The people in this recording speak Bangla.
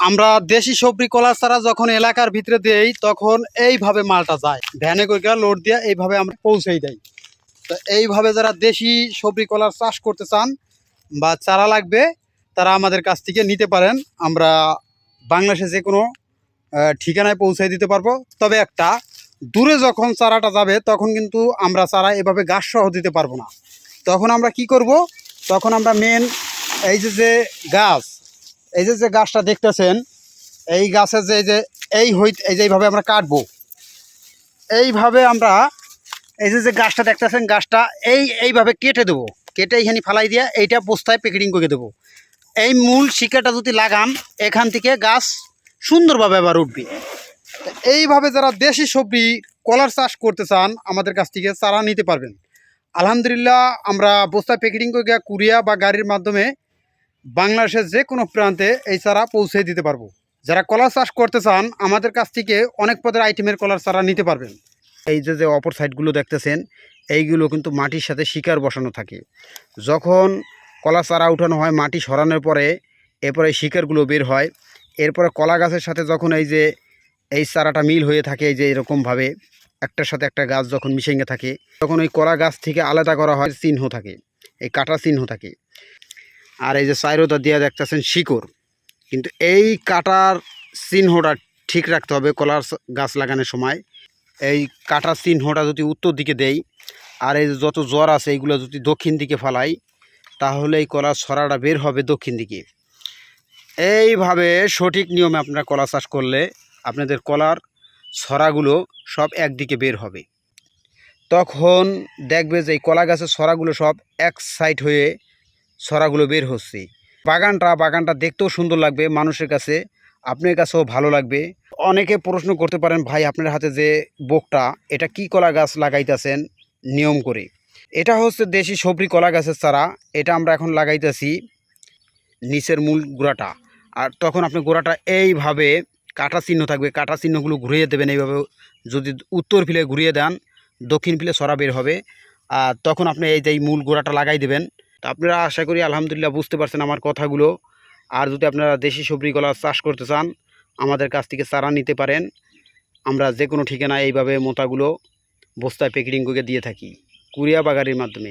আমরা দেশি সবজি কলা ছাড়া যখন এলাকার ভিতরে দেই, তখন এইভাবে মালটা যায়। ভ্যানে করে লোড দিয়ে এইভাবে আমরা পৌঁছেই দেই। তো এইভাবে যারা দেশি সবজি কলার চাষ করতে চান বা চারা লাগবে, তারা আমাদের কাছ থেকে নিতে পারেন। আমরা বাংলাদেশে যে কোনো ঠিকানায় পৌঁছে দিতে পারব। তবে একটা, দূরে যখন চারাটা যাবে, তখন কিন্তু আমরা চারা এভাবে গাছ সহ দিতে পারব না। তখন আমরা কি করব? তখন আমরা মেন এই যে যে গাছ এই যে যে গাছটা দেখতেছেন, এই গাছের যে এই যে এই হই এই যে এইভাবে আমরা কাটবো। এইভাবে আমরা এই যে যে গাছটা দেখতেছেন, গাছটা এই এইভাবে কেটে দেবো। কেটে এইখানে ফালাই দিয়ে এইটা বস্তায় প্যাকেটিং করে দেবো। এই মূল শিকাটা যদি লাগান, এখান থেকে গাছ সুন্দরভাবে আবার উঠবে। এইভাবে যারা দেশি সবজি, কলার চাষ করতে চান, আমাদের কাছ থেকে চারা নিতে পারবেন। আলহামদুলিল্লাহ, আমরা বস্তায় প্যাকেটিং করে কুরিয়া বা গাড়ির মাধ্যমে বাংলাদেশের যে কোনো প্রান্তে এই চারা পৌঁছে দিতে পারব। যারা কলা চাষ করতে চান, আমাদের কাছ থেকে অনেক পদের আইটেমের কলার চারা নিতে পারবেন। এই যে যে অপর সাইডগুলো দেখতেছেন, এইগুলো কিন্তু মাটির সাথে শিকার বসানো থাকে। যখন কলা চারা উঠানো হয় মাটি সরানোর পরে, এরপরে শিকারগুলো বের হয়। এরপরে কলা গাছের সাথে যখন এই যে, এই চারাটা মিল হয়ে থাকে, এই যে এরকমভাবে একটার সাথে একটা গাছ যখন মিশেঙ্গে থাকে, তখন ওই কলা গাছ থেকে আলাদা করা হয় চিহ্ন থাকে। এই কাটা চিহ্ন থাকে। আর এই যে সাইরোদা দিয়ে দেখতেছেন শিকড়। কিন্তু এই কাটার চিহ্নটা ঠিক রাখতে হবে কলার গাছ লাগানোর সময়। এই কাটার চিহ্নটা যদি উত্তর দিকে দেই, আর এই যত জ্বর আছে এইগুলো যদি দক্ষিণ দিকে ফালাই, তাহলে এই কলার ছড়াটা বের হবে দক্ষিণ দিকে। এইভাবে সঠিক নিয়মে আপনারা কলা চাষ করলে আপনাদের কলার ছড়াগুলো সব একদিকে বের হবে। তখন দেখবে যে এই কলা গাছের ছড়াগুলো সব এক সাইড হয়ে ছড়াগুলো বের হচ্ছে। বাগানটা বাগানটা দেখতেও সুন্দর লাগবে মানুষের কাছে, আপনার কাছেও ভালো লাগবে। অনেকে প্রশ্ন করতে পারেন, ভাই, আপনার হাতে যে বোকটা, এটা কি কলা গাছ লাগাইতেছেন? নিয়ম করে। এটা হচ্ছে দেশি সবরি কলা গাছের চারা, এটা আমরা এখন লাগাইতেছি নিচের মূল গোড়াটা। আর তখন আপনি গোড়াটা এইভাবে কাটা চিহ্ন থাকবে, কাটা চিহ্নগুলো ঘুরিয়ে দেবেন এইভাবে। যদি উত্তর ফিলে ঘুরিয়ে দেন, দক্ষিণ ফিলে সরা বের হবে। আর তখন আপনি এই যে মূল গোড়াটা লাগাই দেবেন তো আপনারা আশা করি আলহামদুলিল্লাহ বুঝতে পারছেন আমার কথাগুলো। আর যদি আপনারা দেশি সবরি কলা চাষ করতে চান, আমাদের কাছ থেকে চারা নিতে পারেন। আমরা যে কোনো ঠিকানায় এইভাবে মোতাগুলো বস্তায় প্যাকেটিং করে দিয়ে থাকি। কুরিয়া বাগারির মাধ্যমে।